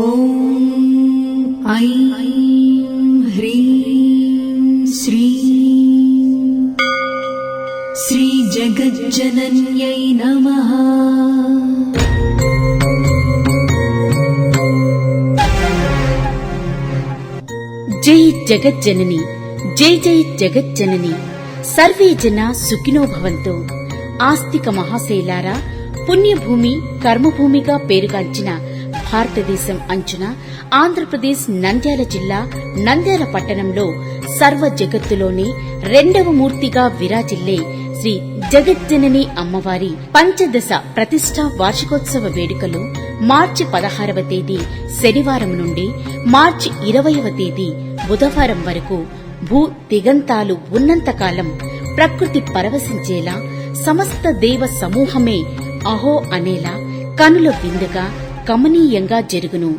ॐ ऐं ह्रीं श्रीं श्रीजगज्जनन्यै नमः జై జగజ్జనని జై జై జగజ్జనని సర్వే జన సుఖినో భవంతు ఆస్తిక మహాశైలారా పుణ్యభూమి కర్మభూమిగా పేరుగాంచిన భారతదేశం అంచున ఆంధ్రప్రదేశ్ నంద్యాల జిల్లా నంద్యాల పట్టణంలో సర్వ జగత్తులోనే రెండవ మూర్తిగా విరాజిల్లే శ్రీ జగజ్జనని అమ్మవారి పంచదశ ప్రతిష్టా వార్షికోత్సవ వేడుకలు మార్చి పదహారవ తేదీ శనివారం నుండి మార్చి ఇరవయవ తేదీ బుధవారం వరకు భూ దిగంతాలు ఉన్నంతకాలం ప్రకృతి పరవశించేలా సమస్త దేవ సమూహమే అహో అనేలా కనుల విందుగా కమనీయంగా జరుగును.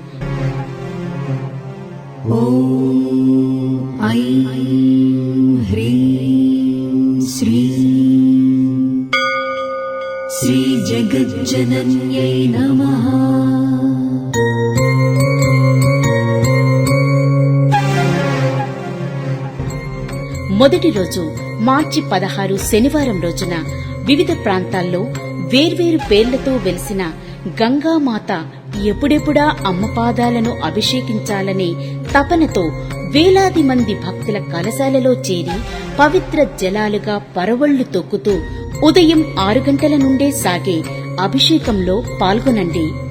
శ్రీ మొదటి రోజు మార్చి పదహారు శనివారం రోజున వివిధ ప్రాంతాల్లో వేర్వేరు పేర్లతో వెలిసిన గంగామాత ఎప్పుడెప్పుడా అమ్మపాదాలను అభిషేకించాలనే తపనతో వేలాది మంది భక్తుల కలశాలలో చేరి పవిత్ర జలాలుగా పరవళ్ళు తొక్కుతూ ఉదయం ఆరు గంటల నుండే సాగే అభిషేకంలో పాల్గొనండి.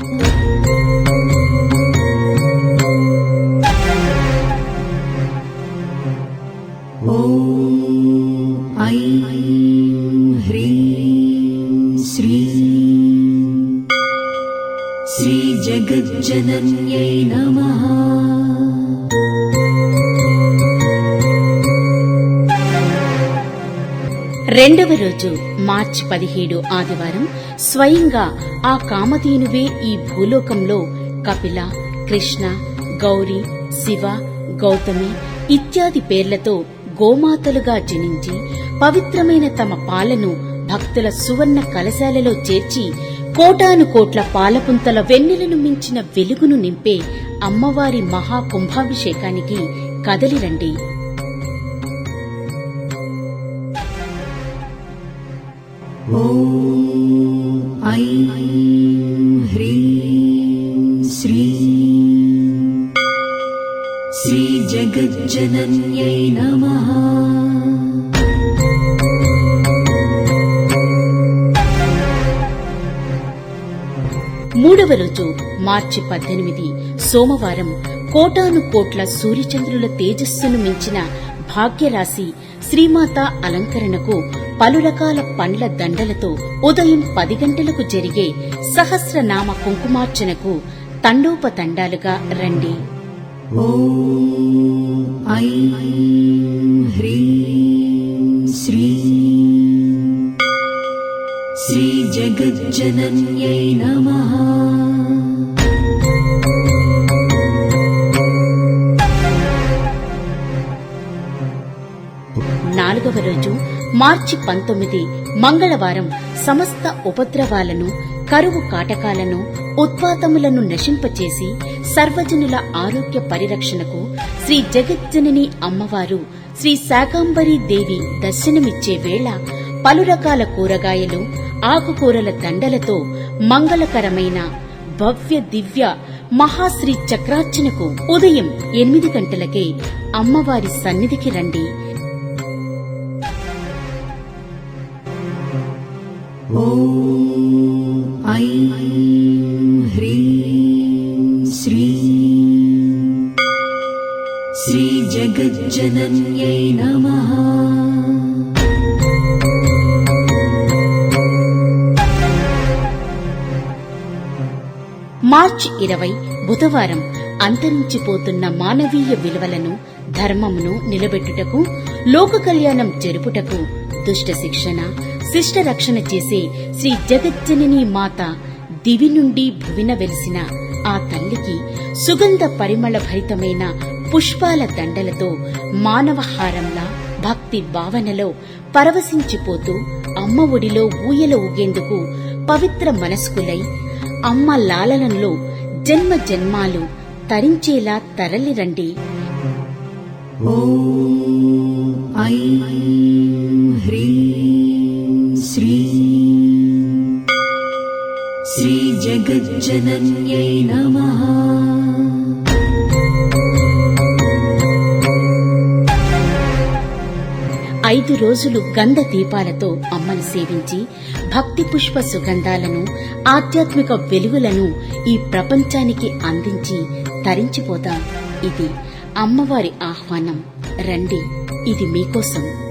श्रीजगज्जनन्यै नमः రెండవ రోజు మార్చి పదిహేడు ఆదివారం స్వయంగా ఆ కామధేనువే ఈ భూలోకంలో కపిల కృష్ణ గౌరి శివ గౌతమి ఇత్యాది పేర్లతో గోమాతలుగా జనించి పవిత్రమైన తమ పాలను భక్తుల సువర్ణ కలశాలలో చేర్చి కోటాను కోట్ల పాలపుంతల వెన్నెలను మించిన వెలుగును నింపే అమ్మవారి మహాకుంభాభిషేకానికి కదలిరండి ॐ రెండవ రోజు మార్చి పద్దెనిమిది సోమవారం కోటాను కోట్ల సూర్యచంద్రుల తేజస్సును మించిన భాగ్యరాశి శ్రీమాత అలంకరణకు పలు రకాల పండ్ల దండలతో ఉదయం పది గంటలకు జరిగే సహస్రనామ కుంకుమార్చనకు తండోపతండాలుగా రండి. ఐ హ్రీ श्रीजगज्जनन्यै नमः నాలుగవ రోజు మార్చి పంతొమ్మిది మంగళవారం సమస్త ఉపద్రవాలను కరువు కాటకాలను ఉత్పాతములను నశింపచేసి సర్వజనుల ఆరోగ్య పరిరక్షణకు శ్రీ జగజ్జనని అమ్మవారు శ్రీ శాకాంబరీ దేవి దర్శనమిచ్చే వేళ పలు రకాల కూరగాయలు ఆకుకూరల దండలతో మంగళకరమైన భవ్య దివ్య మహాశ్రీ చక్రార్చనకు ఉదయం ఎనిమిది గంటలకే అమ్మవారి సన్నిధికి రండి. శ్రీ జగజ్జనన్యై నమః. మార్చి ఇరవై బుధవారం అంతరించిపోతున్న మానవీయ విలువలను ధర్మమును నిలబెట్టుటకు లోక కళ్యాణం జరుపుటకు దుష్ట శిక్షణ శిష్ట రక్షణ చేసే శ్రీ జగజ్జనని మాత దివి నుండి భువిన వెలిసిన ఆ తల్లికి సుగంధ పరిమళ భరితమైన పుష్పాల దండలతో మానవహారంలా భక్తి భావనలో పరవశించిపోతూ అమ్మ ఒడిలో ఊయల ఊగేందుకు పవిత్ర మనస్కులై అమ్మ లాలనంలో జన్మ జన్మాలు తరించేలా తరలిరండి శ్రీ జగజ్జనన్యై నమః. ఐదు రోజులు గంధ దీపాలతో అమ్మను సేవించి భక్తి పుష్ప సుగంధాలను ఆధ్యాత్మిక వెలుగులను ఈ ప్రపంచానికి అందించి తరించిపోదాం ఇది అమ్మవారి ఆహ్వానం. రండి ఇది మీకోసం.